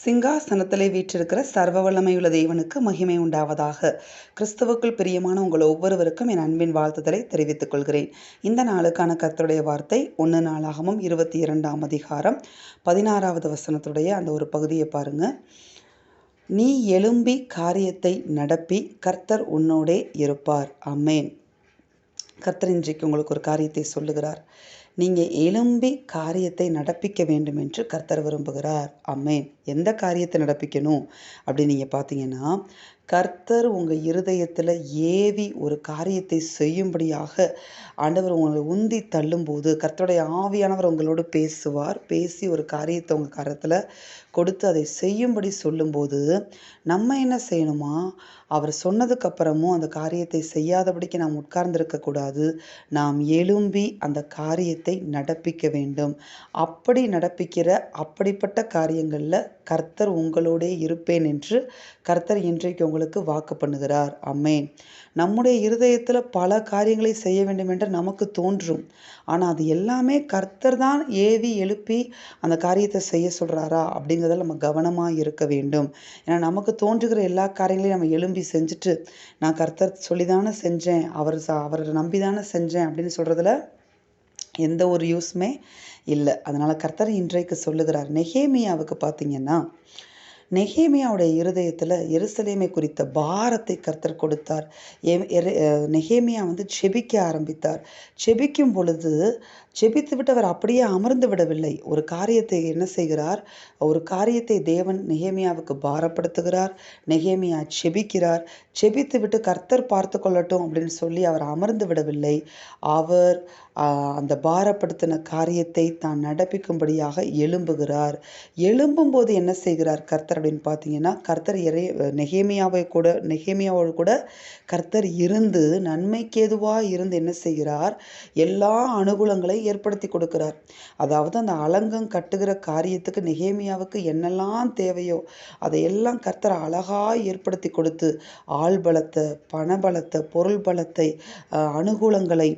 சிங்காசனத்திலே வீற்றிருக்கிற சர்வ வல்லமையுள்ள தேவனுக்கு மகிமை உண்டாவதாக. கிறிஸ்துவுக்குள் பிரியமான உங்கள் ஒவ்வொருவருக்கும் என் அன்பின் வாழ்த்துதலை தெரிவித்துக் கொள்கிறேன். இந்த நாளுக்கான கர்த்தருடைய வார்த்தை ஒன்று நாளாகவும் இருபத்தி இரண்டாம் அதிகாரம் பதினாறாவது வசனத்துடைய அந்த ஒரு பகுதியை பாருங்க. நீ எழும்பி காரியத்தை நடப்பி கர்த்தர் உன்னோடே இருப்பார். அம்மேன் கர்த்தர் இன்றைக்கு உங்களுக்கு ஒரு காரியத்தை சொல்லுகிறார். நீங்கள் எழும்பி காரியத்தை நடப்பிக்க வேண்டும் என்று கர்த்தர் விரும்புகிறார். அம்மேன் எந்த காரியத்தை நடப்பிக்கணும்? அப்படின்னு நீங்கள் பார்த்தீங்கன்னா கர்த்தர் உங்கள் இருதயத்தில் ஏவி ஒரு காரியத்தை செய்யும்படியாக ஆண்டவர் உங்களை உந்தி தள்ளும்போது கர்த்தருடைய ஆவியானவர் உங்களோடு பேசுவார். பேசி ஒரு காரியத்தை உங்கள் கரத்தில் கொடுத்து அதை செய்யும்படி சொல்லும்போது நம்ம என்ன செய்யணுமா? அவர் சொன்னதுக்கு அப்புறமும் அந்த காரியத்தை செய்யாதபடிக்கு நாம் உட்கார்ந்திருக்கக்கூடாது. நாம் எழும்பி அந்த காரியத்தை நடப்பிக்க வேண்டும். அப்படி நடப்பிக்கிற அப்படிப்பட்ட காரியங்களில் கர்த்தர் உங்களோடே இருப்பேன் என்று கர்த்தர் இன்றைக்கு உங்களுக்கு வாக்கு பண்ணுகிறார். அம்மேன் நம்முடைய இருதயத்தில் பல காரியங்களை செய்ய வேண்டும் என்று நமக்கு தோன்றும். ஆனால் அது எல்லாமே கர்த்தர் தான் ஏவி எழுப்பி அந்த காரியத்தை செய்ய சொல்கிறாரா அப்படிங்கிறதில் நம்ம கவனமாக இருக்க வேண்டும். ஏன்னா நமக்கு தோன்றுகிற எல்லா காரியங்களையும் நம்ம எழும்பி செஞ்சுட்டு நான் கர்த்தர் சொல்லி தானே செஞ்சேன் அவர் அவரை நம்பி தானே செஞ்சேன் அப்படின்னு சொல்கிறதுல எந்த ஒரு யூஸுமே இல்லை. அதனால் கர்த்தர் இன்றைக்கு சொல்லுகிறார். நெஹேமியாவுக்கு பார்த்தீங்கன்னா நெகேமியாவுடைய இருதயத்தில் எருசலேமை குறித்த பாரத்தை கர்த்தர் கொடுத்தார். நெகேமியா வந்து செபிக்க ஆரம்பித்தார். செபிக்கும் பொழுது ஜெபித்துவிட்டு அவர் அப்படியே அமர்ந்து விடவில்லை. ஒரு காரியத்தை என்ன செய்கிறார்? ஒரு காரியத்தை தேவன் நெகேமியாவுக்கு பாரப்படுத்துகிறார். நெகேமியா செபிக்கிறார். செபித்து விட்டு கர்த்தர் பார்த்து கொள்ளட்டும் அப்படின்னு சொல்லி அவர் அமர்ந்து விடவில்லை. அவர் அந்த பாரப்படுத்தின காரியத்தை தான் நடப்பிக்கும்படியாக எழும்புகிறார். எழும்பும் போது என்ன செய்கிறார் கர்த்தர் அப்படின்னு பார்த்தீங்கன்னா கர்த்தர் இறை நெகேமியாவை கூட நெகேமியாவோடு கூட கர்த்தர் இருந்து நன்மைக்கு எதுவாக இருந்து என்ன செய்கிறார்? எல்லா அனுகூலங்களை ஏற்படுத்தி கொடுக்கிறார். அதாவது அந்த அலங்கம் கட்டுகிற காரியத்துக்கு நெகேமியாவுக்கு என்னெல்லாம் தேவையோ அதையெல்லாம் கர்த்தர் அழகாக ஏற்படுத்தி கொடுத்து ஆள் பலத்தை பணபலத்தை பொருள் பலத்தை அனுகூலங்களை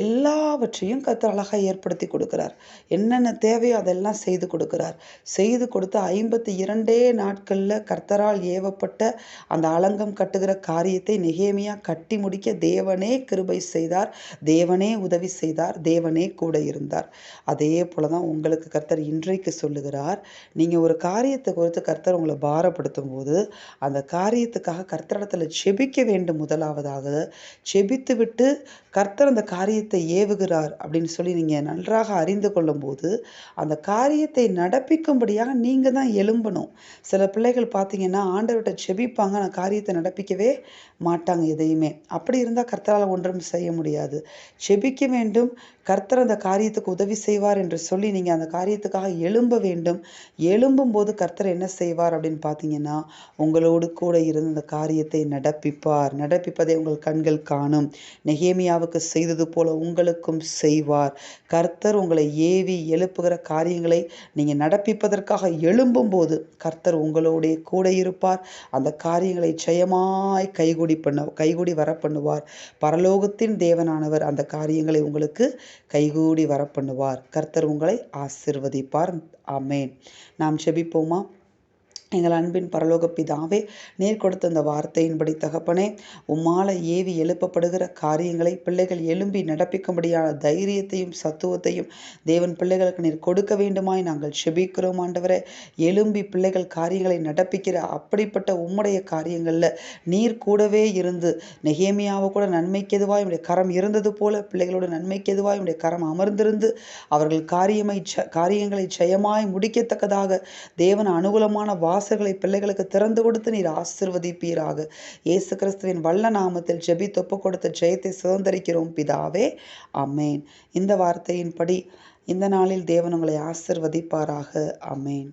எல்லாவற்றையும் கர்த்தர் அழகாக ஏற்படுத்தி கொடுக்கிறார். என்னென்ன தேவையோ அதெல்லாம் செய்து கொடுக்கிறார். செய்து கொடுத்து ஐம்பத்தி இரண்டே நாட்களில் கர்த்தரால் ஏவப்பட்ட அந்த அலங்கம் கட்டுகிற காரியத்தை நெகேமியா கட்டி முடிக்க தேவனே கிருபை செய்தார் தேவனே உதவி செய்தார் தேவனே கூட கூட இருந்தார். அதே போல தான் உங்களுக்கு கர்த்தர் இன்றைக்கு சொல்லுகிறார். நீங்கள் ஒரு காரியத்தை குறித்து கர்த்தர் உங்களை பாரப்படுத்தும் போது அந்த காரியத்துக்காக கர்த்தரிடத்தில் செபிக்க வேண்டும் முதலாவதாக. செபித்து விட்டு கர்த்தர் அந்த காரியத்தை ஏவுகிறார் அப்படின்னு சொல்லி நீங்கள் நன்றாக அறிந்து கொள்ளும்போது அந்த காரியத்தை நடப்பிக்கும்படியாக நீங்கள் தான் எழும்பணும். சில பிள்ளைகள் பார்த்தீங்கன்னா ஆண்டவர்கிட்ட செபிப்பாங்க நான் காரியத்தை நடப்பிக்கவே மாட்டாங்க எதையுமே. அப்படி இருந்தால் கர்த்தரால் ஒன்றும் செய்ய முடியாது. செபிக்க வேண்டும். கர்த்தர் அந்த காரியத்துக்கு உதவி செய்வார் என்று சொல்லி நீங்கள் அந்த காரியத்துக்காக எழும்ப வேண்டும். எழும்பும் போது கர்த்தர் என்ன செய்வார் அப்படின்னு பார்த்தீங்கன்னா உங்களோடு கூட இருந்து அந்த காரியத்தை நடப்பிப்பார். நடப்பிப்பதை உங்கள் கண்கள் காணும். நெகேமியாவுக்கு செய்தது போல உங்களுக்கும் செய்வார். கர்த்தர் உங்களை ஏவி எழுப்புகிற காரியங்களை நீங்கள் நடப்பிப்பதற்காக எழும்பும் போது கர்த்தர் உங்களோட கூட இருப்பார். அந்த காரியங்களை ஜெயமாய் கைகூடி பண்ண கைகூடி வர பண்ணுவார் பரலோகத்தின் தேவனானவர் அந்த காரியங்களை உங்களுக்கு கைகூடி வர பண்ணுவார் கர்த்தர் உங்களை ஆசிர்வதிப்பார். அமேன் நாம் செபிப்போமா? எங்கள் அன்பின் பரலோக பிதாவே கொடுத்த அந்த வார்த்தையின்படி தகப்பனே உம்மால ஏவி எழுப்பப்படுகிற காரியங்களை பிள்ளைகள் எழும்பி நடப்பிக்கும்படியான தைரியத்தையும் சத்துவத்தையும் தேவன் பிள்ளைகளுக்கு நீர் கொடுக்க வேண்டுமாய் நாங்கள் செபிக்கிறோம் ஆண்டவரே. எழும்பி பிள்ளைகள் காரியங்களை நடப்பிக்கிற அப்படிப்பட்ட உம்முடைய காரியங்களில் நீர் கூடவே இருந்து நெகேமியாவை கூட நன்மைக்கு எதுவாக என்னுடைய கரம் இருந்தது போல பிள்ளைகளோட நன்மைக்கு எதுவாக உடைய கரம் அமர்ந்திருந்து அவர்கள் காரியமை காரியங்களை ஜெயமாய் முடிக்கத்தக்கதாக தேவன் அனுகூலமான வாச வாசல்களை பிள்ளைகளுக்கு திறந்து கொடுத்து நீர் ஆசிர்வதிப்பீராக. இயேசு கிறிஸ்துவின் வல்ல நாமத்தில் ஜெபி தொப்பு கொடுத்த ஜெயத்தை சுதந்திரிக்கிறோம் பிதாவே. அமேன் இந்த வார்த்தையின்படி இந்த நாளில் தேவன் உங்களை ஆசிர்வதிப்பாராக. அமேன்